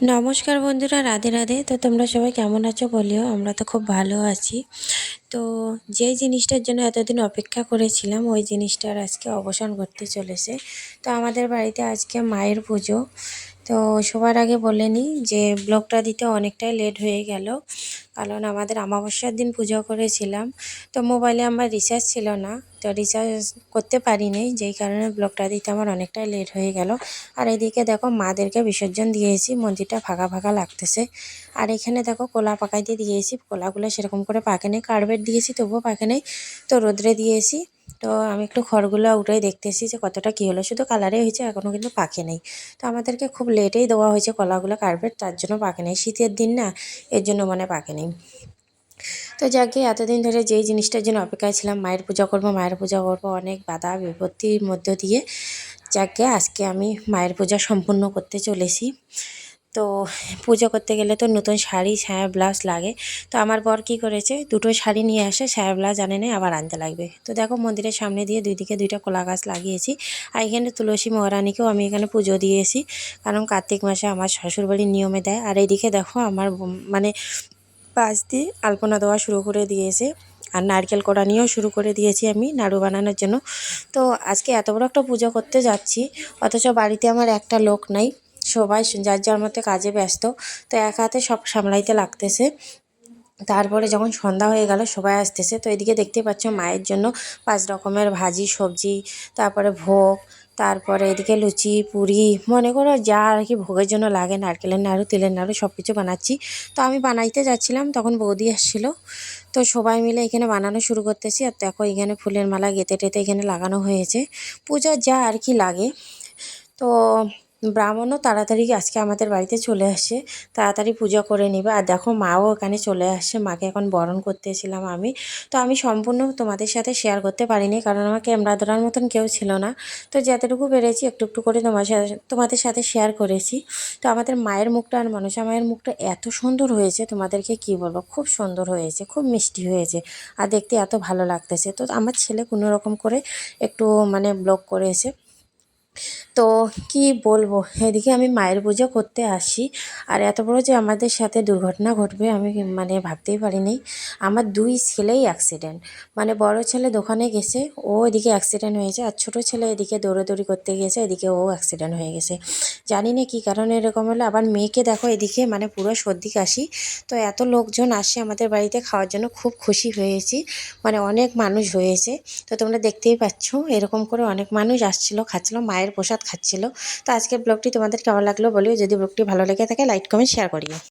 নমস্কার বন্ধুরা, রাধে রাধে। তো তোমরা সবাই কেমন আছো বলিও, আমরা তো খুব ভালো আছি। তো যেই জিনিসটার জন্য এতদিন অপেক্ষা করেছিলাম, ওই জিনিসটার আজকে অবসান করতে চলেছে। তো আমাদের বাড়িতে আজকে মায়ের পুজো। তো সবার আগে বলে নিই যে ব্লগটা দিতে অনেকটাই লেট হয়ে গেল, কারণ আমাদের অমাবস্যার দিন পুজো করেছিলাম। তো মোবাইলে আমার রিচার্জ ছিল না তো রিচার্জ করতে পারিনি, যেই কারণে ব্লগটা দিতে আমার অনেকটাই লেট হয়ে গেল। আর এদিকে দেখো মাদেরকে বিসর্জন দিয়েছি, মন্দিরটা ফাঁকা ফাঁকা লাগতেছে। আর এখানে দেখো কোলা পাকাইতে দিয়েছি, কোলাগুলো সেরকম করে পাকে নেই কার্বেট দিয়েছি, তবুও পাকে নেই। তো রোদ্রে দিয়েছি, তো আমি একটু খড়গুলো উঠে দেখতেছি যে কতটা কী হলো, শুধু কালারে হয়েছে এখনও কিন্তু পাকে নেই। তো আমাদেরকে খুব লেটেই দেওয়া হয়েছে কলাগুলো কার্পেট তার জন্য পাকে নেই। শীতের দিন না, এর জন্য মানে পাকে নেই। তো যাকে এতদিন ধরে যেই জিনিসটার জন্য অপেক্ষায় ছিলাম, মায়ের পূজা করব, মায়ের পূজা করব, অনেক বাধা বিপত্তির মধ্য দিয়ে যাকে আজকে আমি মায়ের পূজা সম্পূর্ণ করতে চলেছি। তো পুজো করতে গেলে তো নতুন শাড়ি, ছায়া, ব্লাউজ লাগে। তো আমার বর কী করেছে, দুটো শাড়ি নিয়ে আসে, ছায়া, ব্লাউজ আনে নেই আবার আনতে লাগবে। তো দেখো মন্দিরের সামনে দিয়ে দুই দিকে দুইটা কলা গাছ লাগিয়েছি। আর এখানে তুলসী মহারানীকেও আমি এখানে পুজো দিয়েছি। কারণ কার্তিক মাসে আমার শ্বশুরবাড়ির নিয়মে দেয়। আর এইদিকে দেখো আমার মানে পাশ দিয়ে আলপনা দেওয়া শুরু করে দিয়েছে আর নারকেল কড়া নিয়েও শুরু করে দিয়েছি আমি, নাড়ু বানানোর জন্য। তো আজকে এত বড় একটা পুজো করতে যাচ্ছি, অথচ বাড়িতে আমার একটা লোক নাই, সবাই যার যার মতো কাজে ব্যস্ত, তো এক হাতে সব সামলাইতে লাগতেছে। তারপরে যখন সন্ধ্যা হয়ে গেল, সবাই আসতেছে, তো এদিকে দেখতে পাচ্ছ মায়ের জন্য পাঁচ রকমের ভাজি, সবজি, তারপরে ভোগ তারপরে এদিকে লুচি, পুরি, মনে করো যা আর কি ভোগের জন্য লাগে, নারকেলের নাড়ু, তেলের নাড়ু সব কিছু বানাচ্ছি। তো আমি বানাইতে যাচ্ছিলাম, তখন বৌদি আসছিল। তো সবাই মিলে এখানে বানানো শুরু করতেছি। আর দেখো এখানে ফুলের মালা গেঁথে টেতে এখানে লাগানো হয়েছে। পূজার যা আর কি লাগে। তো ব্রাহ্মণও তাড়াতাড়ি আজকে আমাদের বাড়িতে চলে আসে, তাড়াতাড়ি পূজা করে নেবে। আর দেখো, মাও এখানে চলে আসছে মাকে এখন বরণ করতেছিলাম আমি। তো আমি সম্পূর্ণ তোমাদের সাথে শেয়ার করতে পারিনি, কারণ আমার ক্যামেরা ধরার মতন কেউ ছিল না। তো যতটুকু পেরেছি, একটু একটু করে তোমার সাথে তোমাদের সাথে শেয়ার করেছি। তো আমাদের মায়ের মুখটা আর মনসা মায়ের মুখটা এত সুন্দর হয়েছে, তোমাদেরকে কি বলব? খুব সুন্দর হয়েছে, খুব মিষ্টি হয়েছে। আর দেখতে এত ভালো লাগতেছে। তো আমার ছেলে কোনো রকম করে একটু মানে ব্লগ করেছে। তো কি বলব? এদিকে আমি মায়ের পুজো করতে আসি। আর এত বড় যে আমাদের সাথে দুর্ঘটনা ঘটবে আমি মানে ভাবতেই পারিনি। আমার দুই ছেলেই অ্যাক্সিডেন্ট মানে বড় ছেলে দোকানে গেছে, ও এদিকে অ্যাক্সিডেন্ট হয়েছে আর ছোটো ছেলে এদিকে দৌড়াদৌড়ি করতে গিয়েছে এদিকে ও অ্যাক্সিডেন্ট হয়ে গেছে। জানি না কী কারণে এরকম হলো। আবার মেয়েকে দেখো এদিকে মানে পুরো সর্দি কাশি। তো এত লোকজন আসে আমাদের বাড়িতে খাওয়ার জন্য, খুব খুশি হয়েছি। মানে অনেক মানুষ হয়েছে। তো তোমরা দেখতেই পাচ্ছ, এরকম করে অনেক মানুষ আসছিল, খাচ্ছিলো। মায়ের প্রসাদ খাচ্ছিলো। তো আজকের ব্লগটি তোমাদের কেমন লাগল বলিও যদি ব্লগটি ভালো লেগে থাকে লাইক কমেন্ট শেয়ার করিও।